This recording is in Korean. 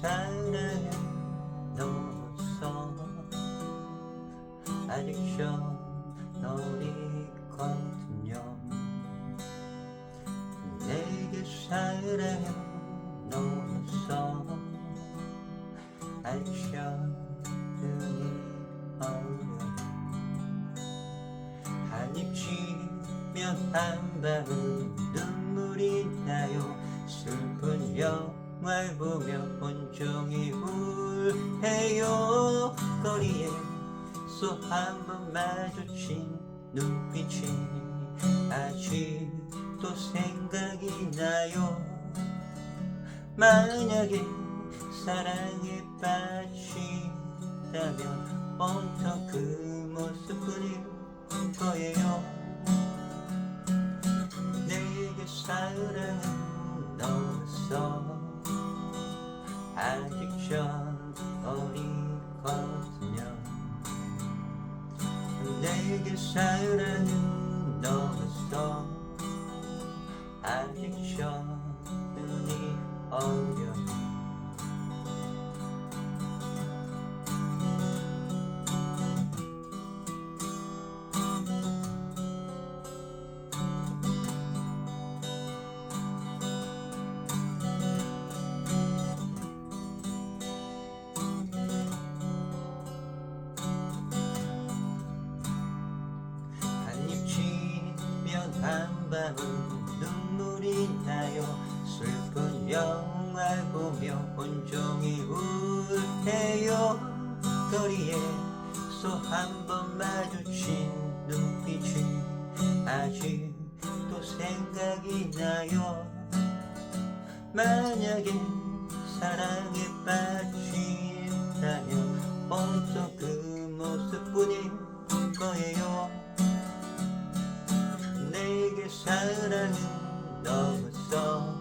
사랑에 넘어서 아직 너리거든요. 내게 사랑에 넘어서 아직 눈이 어려. 한입 쥐면 한 방울 눈물이 나요. 슬픈 영 화를 보며 온종일 울해요. 거리에 또한번 마주친 눈빛이 아직도 생각이 나요. 만약에 사랑에 빠지다면 온통 그 모습뿐일 거예요. 내게 사랑은 내게 사 한 방울 눈물이 나요. 슬픈 영화 보며 온종일 울해요. 거리에 또한번 마주친 눈빛이 아직도 생각이 나요. 만약에 사랑에 빠진다면 da da the da